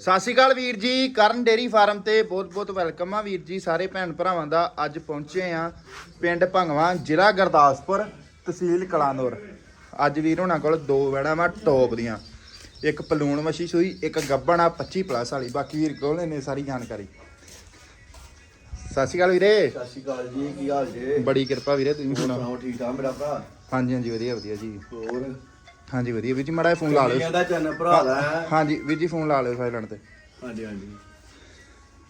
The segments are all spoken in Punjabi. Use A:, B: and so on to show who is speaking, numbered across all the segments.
A: ਸਤਿ ਸ਼੍ਰੀ ਅਕਾਲ ਵੀਰ ਜੀ ਕਰਨ ਡੇਰੀ ਫਾਰਮ ਤੇ ਬਹੁਤ-ਬਹੁਤ ਵੈਲਕਮ ਆ ਵੀਰ ਜੀ ਸਾਰੇ ਭੈਣ ਭਰਾਵਾਂ ਦਾ ਅੱਜ ਪਹੁੰਚੇ ਆ ਪਿੰਡ ਭੰਗਵਾ ਜ਼ਿਲ੍ਹਾ ਗੁਰਦਾਸਪੁਰ ਤਹਿਸੀਲ ਕਲਾਨੌਰ। ਅੱਜ ਵੀਰ ਹੋਣਾ ਕੋਲ ਦੋ ਵੜਾ ਵਾ ਟੌਪ ਦੀਆਂ ਇੱਕ ਪਲੂਣ ਮੱਛੀ ਸੂਈ ਇੱਕ ਗੱਬਣ ਆ 25 ਪਲੱਸ ਵਾਲੀ ਬਾਕੀ ਵੀਰ ਕੋਲ ਨੇ ਸਾਰੀ ਜਾਣਕਾਰੀ। ਸਤਿ ਸ਼੍ਰੀ ਅਕਾਲ ਵੀਰੇ।
B: ਸਤਿ ਸ਼੍ਰੀ ਅਕਾਲ ਜੀ ਕੀ ਹਾਲ ਜੇ?
A: ਬੜੀ ਕਿਰਪਾ ਵੀਰੇ ਤੁਸੀਂ ਸੁਣਾਓ
B: ਠੀਕ ਠਾਕ ਮੇਰਾ ਭਰਾ?
A: ਹਾਂਜੀ ਹਾਂਜੀ ਵਧੀਆ ਵਧੀਆ ਜੀ।
B: ਹੋਰ?
A: ਹਾਂਜੀ ਵਧੀਆ। ਵੀਰ ਜੀ ਮਾੜਾ ਫੋਨ ਲਾ ਲਿਓ।
B: ਕਹਿੰਦਾ ਚੰਨ ਭਰਾ ਦਾ।
A: ਹਾਂਜੀ ਵੀਰ ਜੀ ਫੋਨ ਲਾ ਲਿਓ ਸਾਇਲੈਂਟ ਤੇ।
B: ਹਾਂਜੀ ਹਾਂਜੀ।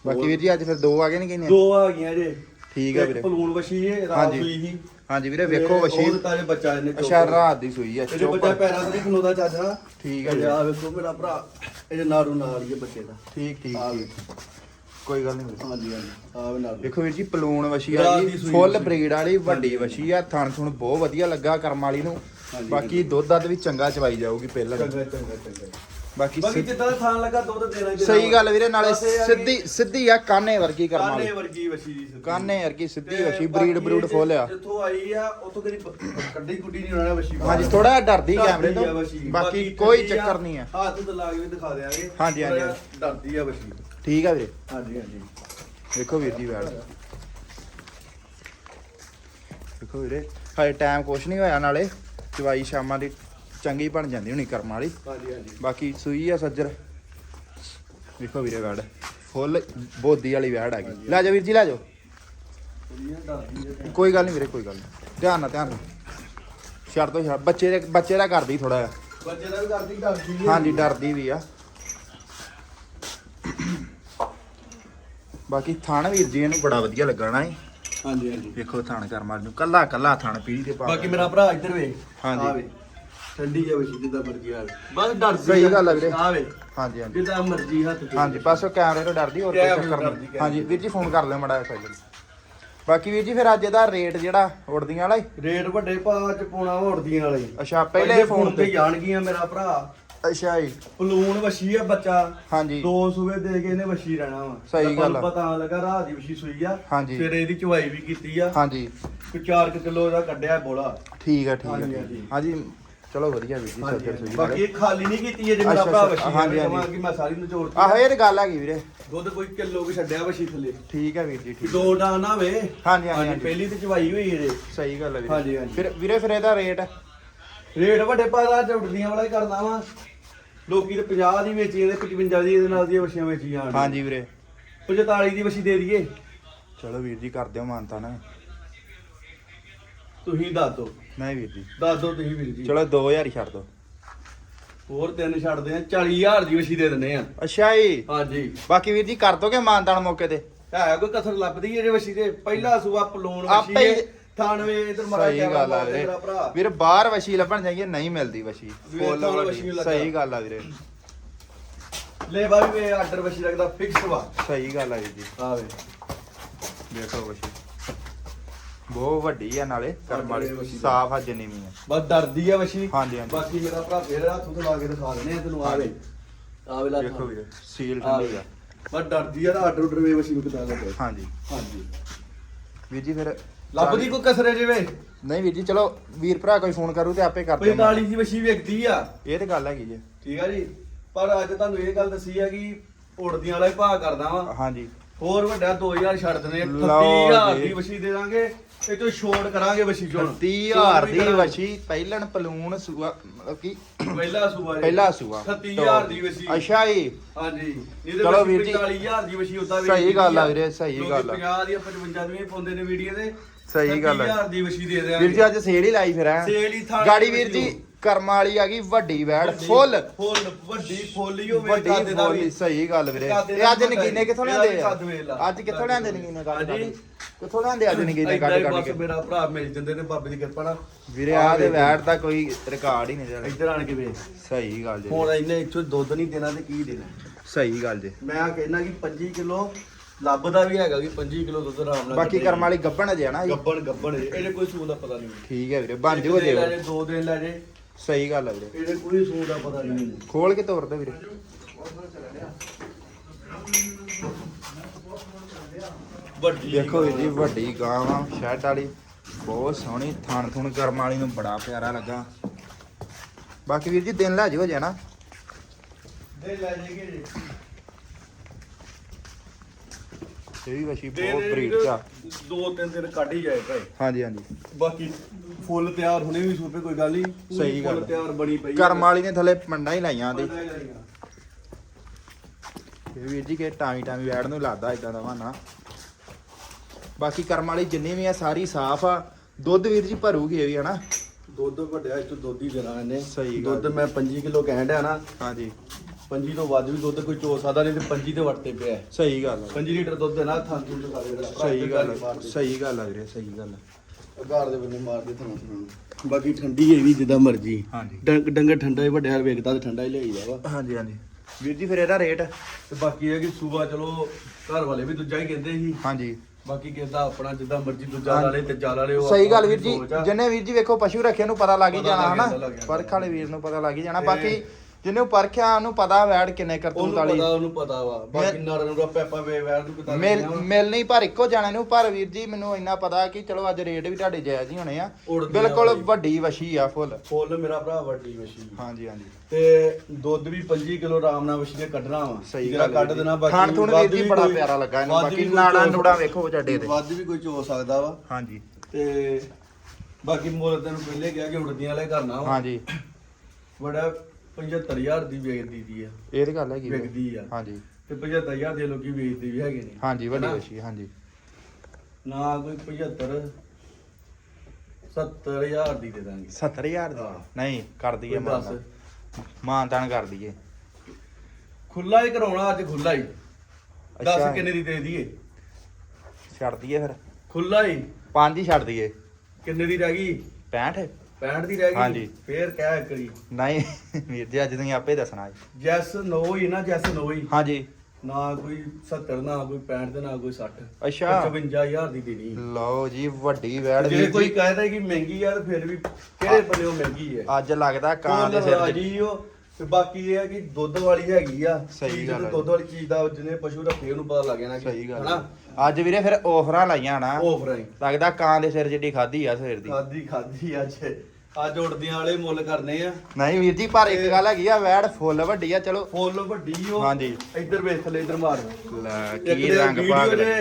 A: ਬਾਕੀ ਵੀਰ ਜੀ ਅੱਜ ਫਿਰ ਦੋ ਆ ਗਏ ਨੇ ਕਿੰਨੇ
B: ਦੋ ਆ ਗਈਆਂ ਜੇ।
A: ਠੀਕ ਆ ਵੀਰੇ।
B: ਪਲੂਣ ਵਸ਼ੀ ਏ ਰਾਤ। ਸੂਈ ਸੀ।
A: ਹਾਂਜੀ ਵੀਰੇ ਵੇਖੋ ਵਸ਼ੀ
B: ਉਹ ਤਾਂ ਜੇ ਬੱਚਾ ਇਹਨੇ
A: ਅੱਛਾ ਰਾਤ ਦੀ ਸੂਈ ਆ
B: ਇਹਦੇ ਬੱਚਾ
A: ਚੋਪਰ
B: ਪੈਰਾਂ ਤੇ ਖਲੋਦਾ ਚਾਚਾ
A: ਠੀਕ ਆ ਜੀ।
B: ਆ ਵੇਖੋ ਮੇਰਾ ਭਰਾ ਇਹਦੇ ਨਾਰੂ ਨਾਲ ਹੀ ਬੱਚੇ ਦਾ।
A: ਠੀਕ ਠੀਕ ਕੋਈ ਗੱਲ ਨਹੀਂ
B: ਹਾਂਜੀ ਹਾਂਜੀ। ਆ ਨਾਲ।
A: ਵੇਖੋ ਵੀਰ ਜੀ ਪਲੂਣ ਵਸ਼ੀ ਆ ਜੀ। ਫੁੱਲ। ਬਰੀਡ ਵਾਲੀ ਵੱਡੀ ਵਸ਼ੀ ਆ। ਥਣ ਥੁਣ ਬਹੁਤ ਵਧੀਆ ਲੱਗਾ ਕਰਮ ਵਾਲੀ ਨੂੰ। ਬਾਕੀ ਦੁੱਧ ਦੱਧ ਵੀ ਚੰਗਾ ਚਵਾਈ ਜਾਊਗੀ ਪਹਿਲਾਂ
B: ਚੰਗਾ ਚੰਗਾ ਚੰਗਾ।
A: ਬਾਕੀ
B: ਬਾਕੀ
A: ਸਿ-
B: ਜਿੱਦਾਂ ਥਾਂ ਲੱਗਾ ਦੁੱਧ ਦੇਣਾ ਹੀ ਦੇਣਾ
A: ਸਹੀ ਗੱਲ ਵੀਰੇ ਨਾਲੇ
B: ਬਸ ਇਹ ਆ ਕਿ
A: ਸਿੱਧੀ ਸਿੱਧੀ ਆ ਕਾਨੇ ਵਰਗੀ ਕਰਮ
B: ਕਾਨੇ
A: ਵਾਲੀ।
B: ਵਰਗੀ ਵਸ਼ੀ ਦੀ ਸਿੱਧੀ।
A: ਕਾਨੇ ਵਰਗੀ ਸਿੱਧੀ ਵਸ਼ੀ ਬਰੀਡ ਬਰੂਡ ਫੁੱਲ ਆ।
B: ਜਿੱਥੋਂ ਆਈ ਆ ਉੱਥੋਂ ਕਦੀ ਕੱਢੀ ਕੁੱਟੀ ਨਹੀਂ ਹੋਣਾ ਵਸ਼ੀ
A: ਹਾਂਜੀ ਥੋੜਾ ਜਿਹਾ ਡਰਦੀ ਕੈਮਰੇ ਤੋਂ। ਬਾਕੀ ਕੋਈ ਚੱਕਰ ਨਹੀਂ ਆ।
B: ਹੱਥ ਤੇ ਲਾ ਕੇ ਵੀ ਦਿਖਾ ਦਿਆਂਗੇ।
A: ਹਾਂਜੀ, ਹਾਂਜੀ,
B: ਥੋੜ੍ਹਾ ਜਿਹਾ ਡਰਦੀ ਆ ਵਸ਼ੀ
A: ਠੀਕ ਆ ਵੀਰੇ।
B: ਹਾਂਜੀ ਹਾਂਜੀ।
A: ਵੇਖੋ ਵੀਰ ਜੀ ਵੈੜ ਵੇਖੋ ਵੀਰੇ ਹਾਏ ਟਾਈਮ ਕੁਛ ਨਹੀਂ ਹੋਇਆ ਨਾਲੇ। ਚਵਾਈ ਸ਼ਾਮਾਂ ਦੀ ਚੰਗੀ ਬਣ ਜਾਂਦੀ ਹੁਣੀ ਕਰਮ ਵਾਲੀ।
B: ਹਾਂਜੀ ਹਾਂਜੀ।
A: ਬਾਕੀ ਸੂਈ ਆ ਸੱਜਰ। ਵੇਖੋ ਵੀਰੇ ਵੈੜ ਫੁੱਲ ਬੋਦੀ ਵਾਲੀ ਵੈੜ ਆ ਗਈ ਲੈ ਜਾ ਵੀਰ ਜੀ ਲੈ
B: ਆ
A: ਕੋਈ ਗੱਲ ਨਹੀਂ ਵੀਰੇ ਕੋਈ ਗੱਲ ਨਹੀਂ ਧਿਆਨ ਨਾਲ ਧਿਆਨ ਨਾਲ। ਛੱਡ ਦੋ ਛੱਡ ਬੱਚੇ ਦੇ ਬੱਚੇ ਦਾ ਕਰਦੀ ਥੋੜਾ ਜਿਹਾ।
B: ਬੱਚੇ ਦਾ ਵੀ ਕਰਦੀ ਡਰਦੀ
A: ਹਾਂਜੀ ਡਰਦੀ ਵੀ ਆ। ਬਾਕੀ ਥਣ ਵੀਰ ਜੀ ਇਹਨੂੰ ਬੜਾ ਵਧੀਆ ਲੱਗਣਾ ਏ।
B: ਹਾਂਜੀ ਹਾਂਜੀ।
A: ਵੇਖੋ ਥਣ ਕਰਮਾਂ ਨੂੰ। ਕੱਲਾ ਕੱਲਾ ਥਣ ਪੀੜੀ ਤੇ ਪਾ
B: ਬਾਕੀ ਮੇਰਾ ਭਰਾ ਇੱਧਰ ਵੇ
A: ਹਾਂਜੀ।
B: ਆ ਵੇ ਠੰਡੀ ਆ ਵਸ਼ੀ ਜਿੱਦਾਂ ਮਰਜ਼ੀ ਆ ਬਸ ਡਰਦੀ
A: ਸਹੀ ਗੱਲ ਆ ਵੀਰੇ।
B: ਆ ਵੇ
A: ਹਾਂਜੀ ਹਾਂਜੀ।
B: ਜਿੱਦਾਂ ਮਰਜ਼ੀ ਹੱਥ ਤੇ
A: ਹਾਂਜੀ ਬਸ ਉਹ ਕੈਮਰੇ ਤੋਂ ਡਰਦੀ ਹੋਰ ਕੋਈ
B: ਕੈਮਰੇ
A: ਚੱਕਰ
B: ਤੋਂ ਡਰਦੀ,
A: ਨਹੀਂ
B: ਕੈਮਰੇ
A: ਹਾਂਜੀ ਵੀਰ ਜੀ ਫੋਨ ਕਰ ਲਿਓ ਮੜਾ ਸਾਈਲੈਂਟ ਬਾਕੀ ਵੀਰ ਜੀ ਫਿਰ ਅੱਜ ਇਹਦਾ ਰੇਟ ਜਿਹੜਾ ਉੜਦੀਆਂ ਵਾਲਾ ਈ?
B: ਰੇਟ ਵੱਡੇ ਭਾਅ ਚ ਪਾਉਣਾ ਉੜਦੀਆਂ ਵਾਲੇ
A: ਅੱਛਾ ਪਹਿਲੇ ਫੋਨ
B: ਤੇ
A: ਤੇ।
B: ਜਾਣਗੀਆਂ ਮੇਰਾ ਭਰਾ।
A: ਅੱਛਾ ਜੀ।
B: ਪਲੂਣ ਵਸ਼ੀ ਆ ਬੱਚਾ।
A: ਹਾਂਜੀ।
B: ਦੋ ਸੂਏ ਦੇ ਕੇ ਇਹਨੇ ਵਸ਼ੀ ਰਹਿਣਾ ਵਾ।
A: ਸਹੀ
B: ਤਾਂ
A: ਗੱਲ ਆ।
B: ਪਤਾ ਲੱਗਾ ਰਾਤ ਦੀ ਵਸ਼ੀ ਸੂਈ ਆ।
A: ਹਾਂਜੀ।
B: ਫਿਰ ਇਹਦੀ ਚੁਆਈ ਵੀ ਕੀਤੀ ਆ।
A: ਹਾਂਜੀ।
B: ਕੋਈ 4 ਕਿਲੋ ਦਾ ਕੱਢਿਆ ਬੋਲਾ।
A: ਠੀਕ ਆ ਠੀਕ ਆ
B: ਹਾਂਜੀ,
A: ਠੀਕ ਆ।
B: ਹਾਂਜੀ।
A: ਹਾਂਜੀ ਚਲੋ ਵਧੀਆ ਵੀਰ ਜੀ ਸੱਜਰ ਸੂਈ
B: ਬਾਕੀ ਇਹ ਖਾਲੀ ਨਹੀਂ ਕੀਤੀ ਜੇ ਮੇਰਾ
A: ਅੱਛਾ,
B: ਭਰਾ
A: ਅੱਛਾ,
B: ਵਸ਼ੀ
A: ਹਾਂਜੀ,
B: ਹਾਂਜੀ
A: ਹਾਂਜੀ।
B: ਕਿ ਮੈਂ ਸਾਰੀ ਨਿਚੋੜ
A: ਆਹੋ ਇਹ ਤੇ ਗੱਲ ਹੈਗੀ ਵੀਰੇ।
B: ਦੁੱਧ ਕੋਈ ਕਿਲੋ ਕੁ ਛੱਡਿਆ ਵਸ਼ੀ ਥੱਲੇ।
A: ਠੀਕ ਆ ਵੀਰ ਜੀ ਠੀਕ
B: ਦੋ ਡਾਂ ਨਾ ਵੇ।
A: ਹਾਂਜੀ, ਹਾਂਜੀ।
B: ਪਹਿਲੀ ਤੇ ਚਵਾਈ ਹੋਈ ਇਹਦੇ।
A: ਸਹੀ ਗੱਲ ਹੈ ਵੀਰੇ।
B: ਹਾਂਜੀ, ਹਾਂਜੀ।
A: ਫਿਰ ਵੀਰੇ ਫਿਰ ਇਹਦਾ ਰੇਟ?
B: ਰੇਟ ਵੱਡੇ ਪਾਦਾ ਝੁੱਟਦੀਆਂ ਵਾਲਾ ਹੀ ਕਰਨਾ ਵਾ। ਲੋਕੀ ਤੇ 50 ਦੀ ਵੇਚੀ ਇਹਦੇ 55 ਦੀ ਇਹਦੇ ਨਾਲ ਦੀਆਂ ਵਸ਼ੀਆਂ ਵੇਚੀ ਜਾਣ।
A: ਹਾਂਜੀ ਵੀਰੇ।
B: 45 ਦੀ ਵਸ਼ੀ ਦੇ ਦਈਏ।
A: ਚਲੋ ਵੀਰ ਜੀ ਕਰ ਦਿਓ ਮਾਨਤਾ ਨਾ।
B: ਤੁਸੀਂ ਦੱਸ ਦਿਓ।
A: ਨਹੀਂ ਵੀਰ ਜੀ।
B: ਦੱਸ ਦਿਓ ਤੁਸੀਂ ਵੀਰ ਜੀ।
A: ਚਲੋ 2000 ਹੀ ਛੱਡ ਦਿਓ।
B: ਹੋਰ ਤਿੰਨ ਛੱਡਦੇ ਆ 40000 ਦੀ ਵਸ਼ੀ ਦੇ ਦਿੰਨੇ ਆ।
A: ਅੱਛਾ ਜੀ।
B: ਹਾਂਜੀ।
A: ਬਾਕੀ ਵੀਰ ਜੀ ਕਰ ਦੋਗੇ ਮਾਨਤਾਨ ਮੌਕੇ ਤੇ?
B: ਹੈ ਕੋਈ ਕਸਰ ਲੱਭਦੀ ਇਹਦੇ ਵਸ਼ੀ ਤੇ ਪਹਿਲਾ ਸੂਆ ਪਲੋਣ ਵਸ਼ੀ
A: ਹੀ-
B: ਹੈ। 98 ਇਧਰ ਮਾਰਾ
A: ਸਹੀ ਗੱਲ ਆ ਵੀਰੇ।
B: ਭਰਾ।
A: ਵੀਰ ਬਾਹਰ ਵਸ਼ੀ ਲੱਭਣ ਜਾਈਏ ਨਹੀਂ ਮਿਲਦੀ ਵਸ਼ੀ।
B: ਵੀਰੇ
A: ਫੁੱਲ
B: ਤਾਂ
A: ਵੱਡੀ।
B: ਵਸ਼ੀ ਨੂੰ ਲੱਗਾ।
A: ਸਹੀ ਗੱਲ ਆ ਵੀਰੇ।
B: ਲੈ ਬਾਈ ਵੇ ਆਰਡਰ ਵਸ਼ੀ ਰੱਖਦਾ ਫਿਕਸ ਵਾ
A: ਸਹੀ ਗੱਲ ਆ ਵੀਰ ਜੀ।
B: ਆਵੇ
A: ਦੇਖੋ ਵਸ਼ੀ। ਬਹੁਤ ਵੱਡੀ ਆ ਨਾਲੇ ਕਰਮ ਵਾਲੀ।
B: ਵੱਡੀ ਵਛੀ।
A: ਸਾਫ਼ ਆ ਜਿੰਨੀ ਵੀ ਆ।
B: ਬਸ ਡਰਦੀ ਆ ਵਸ਼ੀ।
A: ਹਾਂਜੀ, ਹਾਂਜੀ।
B: ਬਾਕੀ ਮੇਰਾ ਭਰਾ ਫੇਰ ਹੱਥ ਤੋਂ ਲਾ ਕੇ ਦਿਖਾ ਦਿੰਦੇ ਆ ਤੈਨੂੰ ਆਵੇ ਆਵੇ ਲਾ
A: ਦੇਖੋ ਵੀਰੇ ਸੀਲ ਠੰਡੀ ਆ।
B: ਬਸ ਡਰਦੀ ਆ ਤਾਂ ਆਰਡਰ ਆਰਡਰ ਵੇ ਵਸ਼ੀ ਨੂੰ ਕਿਦਾਂ ਲੱਗੇ
A: ਹਾਂਜੀ।
B: ਹਾਂਜੀ।
A: ਵੀਰ ਜੀ ਫਿਰ
B: ਲੱਭਦੀ ਕੋਈ ਕਸਰੇ ਜਿਵੇਂ?
A: ਨਹੀਂ ਵੀਰ ਜੀ ਚਲੋ ਵੀਰ ਭਰਾ ਕੋਈ ਫੋਨ ਕਰੂ ਤੇ ਆਪੇ ਕਰ ਦਿਓ
B: 45 ਦੀ ਵਸ਼ੀ ਵਿਕਦੀ ਆ।
A: ਇਹ ਤੇ ਗੱਲ ਹੈਗੀ ਜੀ।
B: ਠੀਕ ਆ ਜੀ। ਪਰ ਅੱਜ ਤੁਹਾਨੂੰ ਇਹ ਗੱਲ ਦੱਸੀ ਆ ਕਿ ਉੜਦੀਆਂ ਵਾਲਾ ਹੀ ਭਾਅ ਕਰਦਾ ਵਾਂ।
A: ਹਾਂਜੀ।
B: ਹੋਰ ਵੱਡਾ 2000 ਛੱਡ ਦਨੇ
A: ਲਓ
B: 30000
A: ਜੀ।
B: ਦੀ ਵਸ਼ੀ ਦੇ ਦਾਂਗੇ। ਇਹ ਤੋਂ ਛੋੜ ਕਰਾਂਗੇ ਵਸ਼ੀ ਚੋਂ।
A: 30000 ਦੀ ਵਸ਼ੀ ਪਹਿਲਣ ਪਲੂਣ ਸੂਆ ਮਤਲਬ ਕਿ
B: ਪਹਿਲਾ ਸੂਆ ਜੀ।
A: ਪਹਿਲਾ ਸੂਆ।
B: 30000 ਦੀ ਵਸ਼ੀ।
A: ਅੱਛਾ ਜੀ।
B: ਹਾਂਜੀ।
A: ਚਲੋ ਵੀਰ ਜੀ।
B: 45000 ਦੀ ਵਸ਼ੀ ਉਦਾਂ
A: ਸਹੀ ਗੱਲ ਆ ਵੀਰੇ, ਸਹੀ ਗੱਲ ਆ।
B: 50 ਦੀ 55 ਦੀ ਪਾਉਂਦੇ ਨੇ ਵੀਡੀਓ ਤੇ।
A: ਸਹੀ ਗੱਲ ਆ।
B: 30000 ਦੀ ਵਸ਼ੀ ਦੇ ਦਿਆਂਗੇ।
A: ਵੀਰ ਜੀ ਅੱਜ ਸੇਲ ਹੀ ਲਾਈ ਫਿਰ
B: ਸੇਲ ਹੀ ਥਾਂ
A: ਗਾੜੀ ਵੀਰ ਜੀ ਕਰਮਾਂ ਵਾਲੀ ਆ ਗਈ ਵੱਡੀ ਵੈੜ ਫੁੱਲ।
B: ਫੁੱਲ ਵੱਡੀ ਫੁੱਲ ਹੀ ਹੋਵੇ
A: ਵੱਡੀ
B: ਕਾਦੇ ਦਾ ਵੀ।
A: ਫੁੱਲ ਸਹੀ ਗੱਲ ਵੀਰੇ। ਇਹ ਅੱਜ
B: ਵੀ
A: ਨਗੀਨੇ ਕਿੱਥੋਂ ਲਿਆਂਦੇ
B: ਵੀ
A: ਆ। ਅੱਜ ਕਿੱਥੋਂ ਲਿਆਂਦੇ ਨਗੀਨੇ ਕੱਢ। ਕੱਢ ਕਿੱਥੋਂ ਲਿਆਂਦੇ ਅੱਜ ਨਗੀਨੇ ਕੱਢ
B: ਹੀ
A: ਕੱਢ
B: ਬਸ
A: ਕੇ?
B: ਮੇਰਾ ਭਰਾ ਮਿਲ ਜਾਂਦੇ ਨੇ ਬਾਬੇ ਦੀ ਕਿਰਪਾ ਨਾਲ।
A: ਵੀਰੇ ਆ ਦੇ ਵੈੜ ਦਾ ਕੋਈ ਰਿਕਾਰਡ ਹੀ ਨਹੀਂ ਜਿਹੜਾ।
B: ਇੱਧਰ ਆਣ ਕੇ ਵੇਖ।
A: ਸਹੀ ਗੱਲ ਜੀ।
B: ਹੁਣ ਇਹਨੇ ਇੱਥੋਂ ਦੁੱਧ ਨਹੀਂ ਦੇਣਾ ਤੇ ਕੀ ਦੇਣਾ?
A: ਸਹੀ ਗੱਲ ਜੀ।
B: ਮੈਂ ਕਹਿੰਦਾ ਕਿ 25 ਕਿਲੋ ਲੱਭਦਾ ਵੀ ਹੈਗਾ ਕਿ 25 ਕਿਲੋ ਦੁੱਧ ਆਰਾਮ ਨਾਲ
A: ਬਾਕੀ। ਕਰਮ ਵਾਲੀ ਗੱਬਣ ਜੇ ਨਾ ਜੀ?
B: ਗੱਬਣ ਗੱਬਣ ਇਹ। ਇਹਦੇ ਕੋਈ ਸੂਲ ਦਾ ਪਤਾ ਨਹੀਂ।
A: ਠੀਕ ਹੈ ਵੀਰੇ ਬਣ ਜੂਗਾ ਜੇ
B: ਦੋ ਦਿਨ ਲੈ ਜੇ।
A: ਸਹੀ ਗੱਲ ਹੈ ਵੀਰੇ।
B: ਇਹਦੇ ਕੋਈ ਸੂਲ ਦਾ ਪਤਾ ਨਹੀਂ।
A: ਖੋਲ ਕੇ ਤੋਰ ਦੇ ਵੀਰੇ।
B: ਵੱਡੀ
A: ਦੇਖੋ ਵੀਰ ਜੀ ਵੱਡੀ ਗਾਂ ਆ ਸ਼ੈਡ ਵਾਲੀ। ਬਹੁਤ ਸੋਹਣੀ ਥਣ ਥੁਣ ਕਰਮ ਵਾਲੀ ਨੂੰ ਬੜਾ ਪਿਆਰਾ ਲੱਗਾ। ਬਾਕੀ ਵੀਰ ਜੀ ਦਿਨ ਲੈ ਜਿਓ ਜੇ ਨਾ
B: ਦੇ ਲੈ ਜੇਗੇ ਜੀ
A: ਇਹ ਵੀ ਵਸ਼ੀ
B: ਦੇ
A: ਬਹੁਤ
B: ਦੇ
A: ਬਰੀਡ
B: ਵੀਰ,
A: ਚ ਆ।
B: ਦੋ ਤਿੰਨ ਦਿਨ ਕੱਢ ਹੀ ਜਾਏ ਭਾਈ।
A: ਹਾਂਜੀ ਹਾਂਜੀ।
B: ਬਾਕੀ ਫੁੱਲ ਤਿਆਰ ਹੁਣੇ ਵੀ ਸੂਪੇ ਕੋਈ ਗੱਲ ਨਹੀਂ। ਪੂਰੀ
A: ਸਹੀ ਗੱਲ
B: ਫੁੱਲ
A: ਆ।
B: ਤਿਆਰ ਬਣੀ ਪਈ
A: ਕਰਮ ਵਾਲੀ ਨੇ ਥੱਲੇ ਮੰਡਾ ਹੀ ਲਾਈਆਂ ਤੇ।
B: ਆ।
A: ਇਹ ਵੀਰ ਜੀ ਕਿ ਟਾਵੀ ਟਾਵੀ ਵੈੜ ਨੂੰ ਲੱਗਦਾ ਇਦਾਂ ਦਾ ਬਹਾਨਾ। ਬਾਕੀ ਕਰਮ ਵਾਲੀ ਜਿੰਨੀ ਵੀ ਆ ਸਾਰੀ ਸਾਫ਼ ਆ। ਦੁੱਧ ਵੀਰ ਜੀ ਭਰੂਗੀ ਇਹ ਵੀ ਹਨਾ?
B: ਦੁੱਧ ਵੱਡਿਆ ਇਹ ਤੋਂ ਦੁੱਧ ਹੀ ਦੇਣਾ ਇਹਨੇ।
A: ਸਹੀ ਗੱਲ।
B: ਦੁੱਧ ਮੈਂ 25 ਕਿਲੋ ਕਹਿਣ ਡਿਆ ਨਾ।
A: ਹਾਂਜੀ।
B: 25 ਤੋਂ ਵੱਧ ਵੀ ਦੁੱਧ ਕੋਈ ਚੋ ਸਕਦਾ ਨਹੀਂ ਤੇ 25 ਤੇ ਵਟਤੇ ਪਿਆ ਹੈ।
A: ਸਹੀ ਗੱਲ ਆ
B: 5 ਲੀਟਰ ਦੁੱਧ ਦੇਣਾ ਥਾਂ ਤੋਂ ਸਾਰੇ ਦਾ
A: ਸਹੀ ਗੱਲ ਆ ਸਹੀ ਗੱਲ ਆ ਵੀਰੇ ਸਹੀ ਗੱਲ ਆ।
B: ਘਰ ਦੇ ਬੰਦੇ ਮਾਰਦੇ ਥਾਂ ਥਾਂ ਬਾਕੀ ਠੰਡੀ ਇਹ ਵੀ ਜਿੱਦਾਂ ਮਰਜ਼ੀ।
A: ਹਾਂਜੀ।
B: ਡੰਗ ਡੰਗਰ ਠੰਡਾ ਹੀ ਵੱਡੇ ਹਰ ਵੇਖਦਾ ਤੇ ਠੰਡਾ ਹੀ ਲਿਆਈਦਾ ਵਾ।
A: ਹਾਂਜੀ ਹਾਂਜੀ। ਵੀਰ ਜੀ ਫਿਰ ਇਹਦਾ ਰੇਟ
B: ਤੇ ਬਾਕੀ ਇਹ ਕਿ ਸੂਬਾ ਚਲੋ ਘਰ ਵਾਲੇ ਵੀ ਦੂਜਾ ਹੀ ਕਹਿੰਦੇ ਸੀ।
A: ਹਾਂਜੀ।
B: ਬਾਕੀ ਕਹਿੰਦਾ ਆਪਣਾ ਜਿੱਦਾਂ ਮਰਜ਼ੀ ਦੂਜਾ। ਲਾ ਲੇ ਤੇ ਜਾ ਲਾ ਲੇ ਉਹ
A: ਸਹੀ ਗੱਲ
B: ਆਪਣੀ
A: ਵੀਰ ਜੀ
B: ਸੋਚ ਆ।
A: ਜਿੰਨੇ ਵੀਰ ਜੀ ਵੇਖੋ ਪਸ਼ੂ ਰੱਖੇ ਨੂੰ ਪਤਾ ਲੱਗ ਹੀ
B: ਪਤਾ
A: ਜਾਣਾ
B: ਲੱਗ
A: ਹਨਾ?
B: ਜਾਂਦਾ, ਲੱਗ ਜਾਂਦਾ।
A: ਪਰਖ ਵਾਲੇ ਵੀਰ ਨੂੰ ਪਤਾ ਲੱਗ ਹੀ ਜਾਣਾ।
B: ਤੇ-
A: ਬਾਕੀ ਜਿਹਨੇ ਪਰਖਿਆ ਉਹਨੂੰ ਪਤਾ ਵੈੜ ਕਿੰਨੇ ਕਰਤੂਤ
B: ਉਹਨੂੰ
A: ਵਾਲੀ
B: ਪਤਾ ਉਹਨੂੰ ਪਤਾ ਵਾ ਬਾਕੀ ਨਰ ਨੂੰ ਪੈਪਾ ਵੇ ਵੈਰ ਨੂੰ ਪਤਾ
A: ਮਿਲ। ਮਿਲ ਨਹੀਂ ਪਰ ਇੱਕੋ ਜਾਣੇ ਨੂੰ ਪਰ ਵੀਰ ਜੀ ਮੈਨੂੰ ਇੰਨਾ ਪਤਾ ਕਿ ਚਲੋ ਅੱਜ ਰੇਟ ਵੀ ਤੁਹਾਡੇ ਜਾਇਜ਼ ਹੀ ਹੋਣੇ ਆ ਬਿਲਕੁਲ। ਵੱਡੀ ਵਸ਼ੀ ਆ ਫੁੱਲ
B: ਫੁੱਲ ਮੇਰਾ ਭਰਾ ਵੱਡੀ ਮੱਛੀ
A: ਹਾਂਜੀ ਹਾਂਜੀ
B: ਤੇ ਦੁੱਧ ਵੀ 25 ਕਿਲੋ ਆਰਾਮ ਨਾਲ ਮੱਛੀ ਨੇ ਕੱਢਣਾ ਵਾ
A: ਸਹੀ
B: ਜਿਹੜਾ
A: ਗੱਲ
B: ਕੱਢ। ਦੇਣਾ ਬਾਕੀ
A: ਖਾਣ ਥੂਣ
B: ਵੱਧ
A: ਵੀਰ ਜੀ
B: ਵੀ
A: ਬੜਾ
B: ਕੋਈ-
A: ਪਿਆਰਾ ਲੱਗਾ ਇਹਨੂੰ।
B: ਵੱਧ
A: ਬਾਕੀ
B: ਵੀ ਕੋਈ
A: ਨਾੜਾਂ
B: ਚੋ-
A: ਨੂੜਾਂ ਵੇਖੋ ਚੱਡੇ ਤੇ।
B: ਵੱਧ ਵੀ ਕੋਈ ਚੋ ਸਕਦਾ ਵਾ
A: ਹਾਂਜੀ
B: ਤੇ ਬਾਕੀ ਮੁੱਲ ਤੈਨੂੰ ਪਹਿਲੇ ਕਿਹਾ ਕਿ ਉੜਦੀਆਂ ਵਾਲੇ ਕਰਨਾ ਵਾ
A: ਹਾਂਜੀ
B: ਬੜਾ 75000 ਦੀ ਵੇਚਦੀ ਦੀ ਆ।
A: ਇਹ ਤੇ ਗੱਲ ਹੈਗੀ ਵੀਰੇ।
B: ਵਿਕਦੀ ਆ।
A: ਹਾਂਜੀ।
B: ਤੇ 75000 ਦੇ ਲੋਕੀ ਵੇਚਦੇ ਵੀ ਹੈਗੇ ਨੇ।
A: ਹਾਂਜੀ ਵੱਡੀ
B: ਹਨਾ?
A: ਵਸ਼ੀ ਹਾਂਜੀ।
B: ਨਾ ਕੋਈ 75 70000 ਦੀ ਦੇ ਦਾਂਗੇ।
A: 70000 ਦੀ?
B: ਹਾਂ।
A: ਨਹੀਂ ਕਰ ਦਈਏ
B: ਕੋਈ ਦੱਸ।
A: ਮਾਨਤਾਨ ਮਾਨਤਾਨ ਕਰ ਦਈਏ।
B: ਖੁੱਲਾ ਹੀ ਕਰਾਉਣਾ ਅੱਜ ਖੁੱਲਾ ਹੀ।
A: ਅੱਛਾ।
B: ਦੱਸ ਕਿੰਨੇ ਦੀ ਦੇ ਦਈਏ?
A: ਛੱਡ ਦਈਏ ਫਿਰ।
B: ਖੁੱਲਾ ਹੀ।
A: ਪੰਜ ਹੀ ਛੱਡ ਦਈਏ।
B: ਕਿੰਨੇ ਦੀ ਰਹਿ ਗਈ?
A: 65
B: 65 ਦੀ ਰਹਿ ਗਈ
A: ਹਾਂਜੀ।
B: ਫੇਰ ਕਹਿ ਕਰੀ
A: ਨਹੀਂ ਵੀਰ ਜੀ ਅੱਜ ਤੁਸੀਂ ਆਪੇ ਦੱਸਣਾ ਹੈ
B: ਜੈਸ ਨੋ ਹੀ ਨਾ ਜੈਸ ਨੋ ਹੀ
A: ਹਾਂਜੀ।
B: ਨਾ ਕੋਈ 70 ਨਾ ਕੋਈ 65 ਤੇ ਨਾ ਕੋਈ 60
A: ਅੱਛਾ।
B: 55000 ਦੀ ਦੇਣੀ।
A: ਲਓ ਜੀ ਵੱਡੀ ਵੈੜ
B: ਜੇ
A: ਵੀਰ
B: ਕੋਈ
A: ਜੀ
B: ਕਹਿੰਦਾ ਕਿ ਮਹਿੰਗੀ ਯਾਰ ਫਿਰ ਵੀ ਕਿਹੜੇ ਬੰਦੇ ਉਹ ਮਹਿੰਗੀ ਹੈ
A: ਅੱਜ ਲੱਗਦਾ ਕਾਂ ਦੇ ਸਿਰ ਤੇ।
B: ਜੀ ਉਹ ਤੇ ਬਾਕੀ ਇਹ ਹੈ ਕਿ ਦੁੱਧ ਵਾਲੀ ਹੈਗੀ ਆ
A: ਸਹੀ
B: ਚੀਜ਼
A: ਗੱਲ
B: ਤੇ
A: ਹੈ।
B: ਦੁੱਧ ਵਾਲੀ ਚੀਜ਼ ਦਾ ਜਿਹਨੇ ਪਸ਼ੂ ਰੱਖੇ ਉਹਨੂੰ ਪਤਾ ਲੱਗ ਜਾਣਾ ਕਿ
A: ਸਹੀ ਗੱਲ
B: ਹਨਾ?
A: ਹੈ। ਅੱਜ ਵੀਰੇ ਫਿਰ ਆਫਰਾਂ ਲਾਈਆਂ ਨਾ।
B: ਫਰਾਈ
A: ਲੱਗਦਾ ਕਾਂ ਦੇ ਸਿਰ ਜਿੱਡੀ ਖਾਦੀ ਆ ਸਵੇਰ ਦੀ।
B: ਖਾਦੀ ਖਾਦੀ ਅੱਜ। ਅੱਜ ਉੜਦੀਆਂ ਵਾਲੇ ਮੁੱਲ ਕਰਨੇ ਆ।
A: ਨਹੀਂ ਵੀਰ ਜੀ ਪਰ ਇੱਕ ਗੱਲ ਹੈਗੀ ਆ ਵੈੜ ਫੁੱਲ ਵੱਡੀ ਆ ਚਲੋ।
B: ਫੁੱਲ ਵੱਡੀ ਉਹ
A: ਹਾਂਜੀ।
B: ਇੱਧਰ ਵੇਖ ਲੈ ਇੱਧਰ ਮਾਰ।
A: ਲੈ, ਕੀ ਰੰਗ ਭਾਗ
B: ਦੇ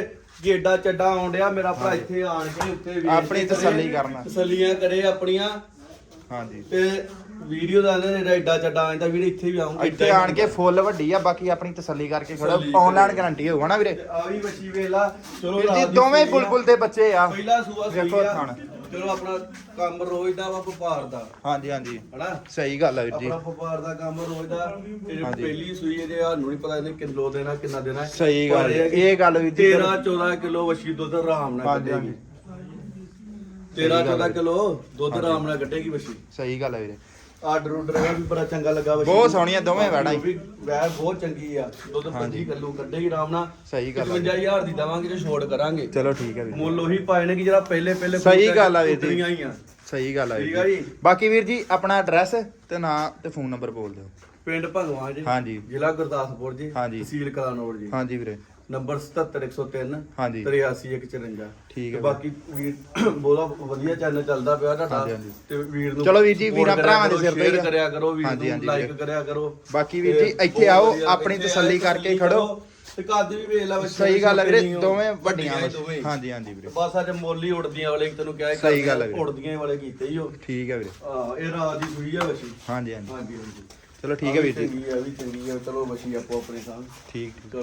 B: ਗੇਡਾ ਚੱਡਾ ਆਉਣ ਡਿਆ ਮੇਰਾ ਭਰਾ ਇੱਥੇ ਆਣ ਕੇ ਉੱਤੇ ਵੇਖ
A: ਆਪਣੀ
B: ਕੇ ਕਰੇ,
A: ਤਸੱਲੀ ਕਰਨਾ।
B: ਤਸੱਲੀਆਂ ਕਰੇ ਆਪਣੀਆਂ।
A: ਹਾਂਜੀ।
B: ਤੇ ਵੀਡੀਓ ਦਾ ਨੇ ਐਡਾ ਚੱਡਾ ਆਂਦਾ ਵੀਰ ਇੱਥੇ ਵੀ ਆਉਂਗਾ
A: ਇੱਥੇ ਆਣ ਕੇ ਫੁੱਲ ਵੱਡੀ ਆ ਬਾਕੀ ਆਪਣੀ ਤਸੱਲੀ ਕਰਕੇ ਖੜੋ।
B: ਤਸੱਲੀ
A: ਆਨਲਾਈਨ। ਗਾਰੰਟੀ ਹੋਊਗਾ ਨਾ ਵੀਰੇ?
B: ਆ ਵੀ ਬੱਚੀ ਵੇਲਾ ਚਲੋ
A: ਵੀਰ ਜੀ
B: ਰਾਤ ਦੀ
A: ਦੋਵੇਂ
B: ਸੂਈ ਆ।
A: ਬੁਲਬੁਲ ਦੇ ਬੱਚੇ ਆ।
B: ਪਹਿਲਾ ਸੂਆ ਸੂਈ ਆ।
A: ਥਣ।
B: ਚਲੋ ਆਪਣਾ ਕੰਮ ਰੋਜ਼ ਦਾ ਵਾ ਵਪਾਰ ਦਾ।
A: ਹਾਂਜੀ ਹਾਂਜੀ।
B: ਹਨਾ?
A: ਸਹੀ ਗੱਲ ਆ ਵੀਰ ਜੀ।
B: ਆਪਣਾ ਵਪਾਰ ਦਾ ਕੰਮ ਰੋਜ਼ ਦਾ। ਤੇ
A: ਹਾਂਜੀ।
B: ਪਹਿਲੀ ਸੂਈ ਇਹਦੇ ਸਾਨੂੰ ਨਹੀਂ ਪਤਾ ਇਹਨੇ ਕਿਲੋ ਦੇਣਾ ਕਿੰਨਾ ਦੇਣਾ।
A: ਸਹੀ ਗੱਲ ਹੈ। ਇਹ ਗੱਲ ਵੀਰ ਜੀ
B: 13 14 ਕਿਲੋ ਵਸ਼ੀ ਦੁੱਧ ਆਰਾਮ ਨਾਲ
A: ਹਾਂਜੀ,
B: ਕੱਢੇਗੀ।
A: ਸਹੀ
B: 13
A: ਗੱਲ
B: 14
A: ਹੈ।
B: ਕਿਲੋ ਦੁੱਧ। ਆਰਾਮ ਨਾਲ ਕੱਢੇਗੀ ਵਸ਼ੀ
A: ਸਹੀ ਗੱਲ ਆ ਵੀਰੇ।
B: ਆਰਡਰ ਆਰਡਰ ਵੀ ਬੜਾ ਚੰਗਾ ਲੱਗਾ ਵਸ਼ੀ
A: ਬਹੁਤ ਸੋਹਣੀਆਂ ਦੋਵੇਂ ਵੈੜਾਂ ਹੀ।
B: ਵੈੜ ਬਹੁਤ ਚੰਗੀ ਆ ਦੁੱਧ
A: ਹਾਂਜੀ।
B: 25 ਕਿਲੋ ਕੱਢੇਗੀ ਆਰਾਮ ਨਾਲ
A: ਸਹੀ ਗੱਲ ਆ।
B: 55000 ਦੀ ਦਵਾਂਗੇ ਜੇ ਛੋੜ ਕਰਾਂਗੇ
A: ਚਲੋ ਠੀਕ ਹੈ ਵੀਰ ਜੀ।
B: ਮੁੱਲ ਉਹੀ ਪਾਏ ਨੇ ਕਿ ਜਿਹੜਾ ਪਹਿਲੇ ਪਹਿਲੇ
A: ਸਹੀ ਗੱਲ ਆ ਵੀਰ ਜੀ।
B: ਹੀ ਆ
A: ਸਹੀ ਗੱਲ ਆ
B: ਠੀਕ
A: ਵੀਰ
B: ਆ
A: ਜੀ। ਬਾਕੀ ਵੀਰ ਜੀ ਆਪਣਾ ਐਡਰੈਸ ਤੇ ਨਾਂ ਤੇ ਫੋਨ ਨੰਬਰ ਬੋਲ ਦਿਓ
B: ਪਿੰਡ ਭਗਵਾਨ ਜੀ
A: ਹਾਂਜੀ।
B: ਜ਼ਿਲ੍ਹਾ ਗੁਰਦਾਸਪੁਰ ਜੀ
A: ਹਾਂਜੀ।
B: ਤਹਿਸੀਲ ਕਲਾਨੌਰ ਜੀ
A: ਹਾਂਜੀ ਵੀਰੇ
B: ਨੰਬਰ 77103
A: ਹਾਂਜੀ।
B: 83154
A: ਠੀਕ ਹੈ
B: ਬਾਕੀ ਵੀਰ ਬੋਲਾ ਵਧੀਆ ਚੈਨਲ ਚੱਲਦਾ ਪਿਆ ਤੁਹਾਡਾ। ਤੇ ਵੀਰ ਨੂੰ
A: ਚਲੋ ਵੀਰ ਜੀ, ਵੀਰਾਂ ਭਰਾਵਾਂ ਦੇ ਸਿਰ ਤੇ ਹੀ।
B: ਕਰਿਆ ਕਰੋ ਵੀਰ ਨੂੰ ਲਾਈਕ। ਕਰਿਆ ਕਰੋ
A: ਬਾਕੀ ਵੀਰ ਜੀ, ਇੱਥੇ ਆਓ, ਆਪਣੀ ਤਸੱਲੀ ਕਰਕੇ ਖੜੋ।
B: ਤੇ ਕੱਦ ਵੀ ਵੇਖ ਲੈ ਬੱਚੇ
A: ਸਹੀ ਗੱਲ ਹੈ ਵੀਰੇ ਦੋਵੇਂ ਵੱਡੀਆਂ
B: ਦੋਵੇਂ।
A: ਹਾਂਜੀ ਹਾਂਜੀ ਵੀਰੇ।
B: ਬਸ ਅੱਜ ਮੁੱਲ ਉੜਦੀਆਂ ਵਾਲੇ ਤੈਨੂੰ ਕਿਹਾ
A: ਸਹੀ ਗੱਲ ਹੈ।
B: ਉੜਦੀਆਂ ਵਾਲੇ ਕੀਤੇ ਹੀ ਉਹ।
A: ਠੀਕ ਹੈ ਵੀਰੇ।
B: ਹਾਂ ਇਹ ਰਾਤ ਦੀ ਸੂਈ ਆ ਵਸ਼ੀ
A: ਹਾਂਜੀ ਹਾਂਜੀ।
B: ਹਾਂਜੀ ਹਾਂਜੀ।
A: ਚਲੋ ਠੀਕ ਹੈ ਵੀਰ ਜੀ।
B: ਚੰਗੀ ਆ ਵੀ ਚੰਗੀ ਆ। ਚਲੋ ਵਸ਼ੀ ਆਪੋ ਆਪਣੇ ਸਾਹ
A: ਠੀਕ।